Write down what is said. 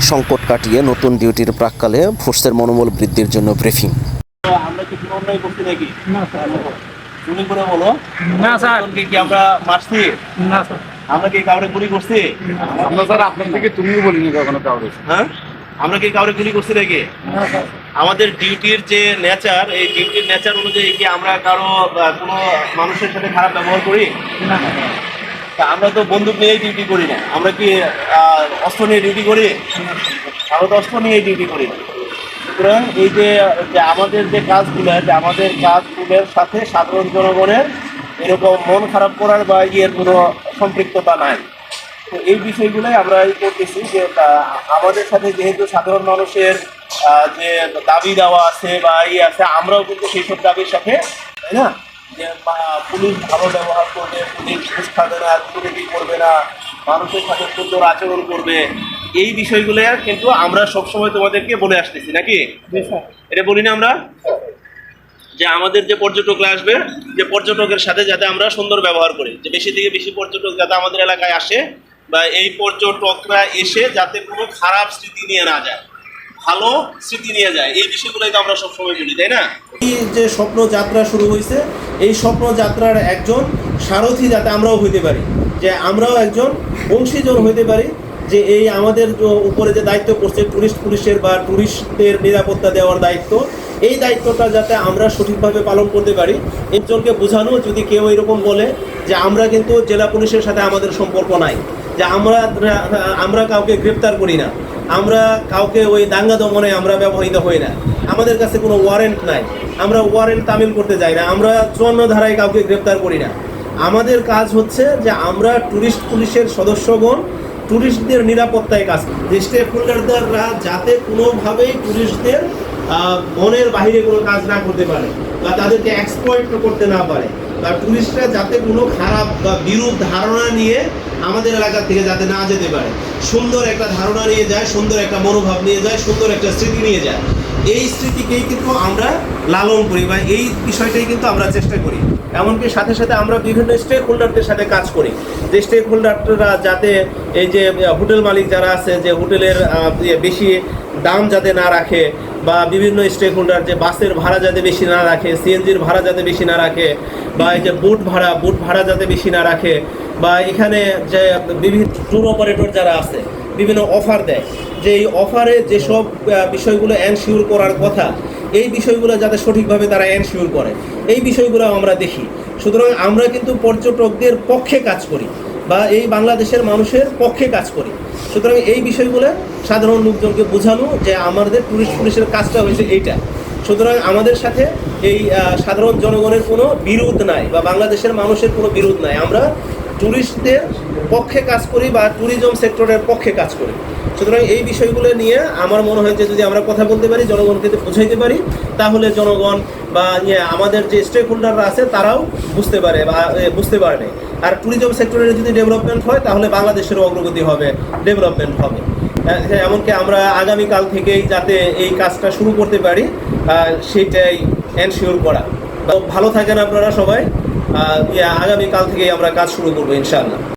সংকট কাটিয়ে নতুন ডিউটির প্রাককালে ফোর্সের মনোবল বৃদ্ধির জন্য ব্রিফিং। আমরা কি অন্যায় নাকি? তুমি করে বলো। না স্যার। কি কি আমরা মারছি? না স্যার। আমরা কি কাউরে গুলি করছি? আমরা স্যার আপনার থেকে তুমিও বলিনি কখনো কাউরে। হ্যাঁ? আমরা কি কাউরে গুলি করছি নাকি? আমাদের ডিউটির যে নেচার এই ডিউটির নেচার অনুযায়ী কি আমরা কারও কোনো মানুষের সাথে খারাপ ব্যবহার করি? না তা আমরা তো বন্দুক নিয়েই ডিউটি করি না। আমরা কি অস্ত্র নিয়ে ডিউটি করি? আমরা তো অস্ত্র নিয়েই ডিউটি করি না। সুতরাং এই যে আমাদের যে কাজগুলো যে আমাদের কাজগুলোর সাথে সাধারণ জনগণের এরকম মন খারাপ করার বা ইয়ের কোনো সম্পৃক্ততা নাই। তো এই বিষয়গুলোই আমরা করতেছি যে আমাদের সাথে যেহেতু সাধারণ মানুষের যে দাবি দেওয়া আছে বা ইয়ে আছে, আমরাও কিন্তু সেই সব দাবির সাথে, তাই না? যে পুলিশ ভালো ব্যবহার করবে পুলিশ ঘুষ খাবে না দুর্নীতি করবে না মানুষের সাথে সুন্দর আচরণ করবে এই বিষয়গুলো কিন্তু আমরা সবসময় তোমাদেরকে বলে আসতেছি নাকি? এটা বলি না আমরা? যে আমাদের যে পর্যটকরা আসবে যে পর্যটকের সাথে যাতে আমরা সুন্দর ব্যবহার করি যে বেশি থেকে বেশি পর্যটক যাতে আমাদের এলাকায় আসে বা এই পর্যটকরা এসে যাতে কোনো খারাপ স্মৃতি নিয়ে না যায়। ভালো স্মৃতি নিয়ে যায়। এই বিষয়গুলোই তো আমরা সবসময় বলি, তাই না? এই যে স্বপ্ন যাত্রা শুরু হয়েছে, এই স্বপ্ন যাত্রার একজন সারথি যাতে আমরাও হইতে পারি, যে আমরাও একজন অংশীজন হইতে পারি, যে এই আমাদের উপরে যে দায়িত্ব করছে টুরিস্ট পুলিশের বা টুরিস্টদের নিরাপত্তা দেওয়ার দায়িত্ব, এই দায়িত্বটা যাতে আমরা সঠিকভাবে পালন করতে পারি, একজনকে বোঝানো, যদি কেউ এরকম বলে যে আমরা কিন্তু জেলা পুলিশের সাথে আমাদের সম্পর্ক নাই, যে আমরা আমরা কাউকে গ্রেপ্তার করি না আমরা কাউকে ওই দাঙ্গা দমনে আমরা ব্যবহৃত হই না। আমাদের কাছে কোনো ওয়ারেন্ট নাই। আমরা ওয়ারেন্ট তামিল করতে যাই না। আমরা চুয়ান্ন ধারায় কাউকে গ্রেপ্তার করি না। আমাদের কাজ হচ্ছে যে আমরা টুরিস্ট পুলিশের সদস্যগণ টুরিস্টদের নিরাপত্তায় কাজ স্টেক হোল্ডাররা যাতে কোনোভাবেই টুরিস্টদের আহ, মনের বাইরে কোনো কাজ না করতে পারে বা তাদেরকে এক্সপ্লয়েট করতে না পারে। বা টুরিস্টরা যাতে কোনো খারাপ বা বিরূপ ধারণা নিয়ে আমাদের এলাকা থেকে যাতে না যেতে পারে। সুন্দর একটা ধারণা নিয়ে যায়, সুন্দর একটা মনোভাব নিয়ে যায়, সুন্দর একটা স্মৃতি নিয়ে যায়। এই স্মৃতিকেই কিন্তু আমরা লালন করি বা এই বিষয়টাই কিন্তু আমরা চেষ্টা করি। এমনকি সাথে সাথে আমরা বিভিন্ন স্টেক হোল্ডারদের সাথে কাজ করি। যে স্টেক হোল্ডাররা যাতে এই যে হোটেল মালিক যারা আছে, যে হোটেলের ইয়ে বেশি দাম যাতে না রাখে বা বিভিন্ন স্টেক হোল্ডার যে বাসের ভাড়া যাতে বেশি না রাখে সিএনজির ভাড়া যাতে বেশি না রাখে, বা এই যে বুট ভাড়া বুট ভাড়া যাতে বেশি না রাখে, বা এখানে যে বিভিন্ন ট্যুর অপারেটর যারা আছে, বিভিন্ন অফার দেয়, যে এই অফারে যেসব বিষয়গুলো এনশিওর করার কথা, এই বিষয়গুলো যাতে সঠিকভাবে তারা এনশিওর করে। এই বিষয়গুলো আমরা দেখি। সুতরাং আমরা কিন্তু পর্যটকদের পক্ষে কাজ করি। বা এই বাংলাদেশের মানুষের পক্ষে কাজ করি। সুতরাং এই বিষয়গুলো সাধারণ লোকজনকে বোঝানো যে আমাদের টুরিস্ট পুলিশের কাজটা হয়েছে এইটা। সুতরাং আমাদের সাথে এই সাধারণ জনগণের কোনো বিরোধ নাই বা বাংলাদেশের মানুষের কোনো বিরোধ নাই। আমরা টুরিস্টদের পক্ষে কাজ করি বা ট্যুরিজম সেক্টরের পক্ষে কাজ করি। সুতরাং এই বিষয়গুলো নিয়ে আমার মনে হয় যে যদি আমরা কথা বলতে পারি জনগণকে যদি বোঝাইতে পারি তাহলে জনগণ বা ইয়ে আমাদের যে স্টেক হোল্ডাররা আছে তারাও বুঝতে পারে বা বুঝতে পারে আর ট্যুরিজম সেক্টরের যদি ডেভেলপমেন্ট হয় তাহলে বাংলাদেশেরও অগ্রগতি হবে ডেভেলপমেন্ট হবে। আহ, এমনকি আমরা আগামীকাল থেকেই যাতে এই কাজটা শুরু করতে পারি সেটাই এনশিওর করা। ভালো থাকেন আপনারা সবাই। আগামীকাল থেকেই আমরা কাজ শুরু করব ইনশাআল্লাহ।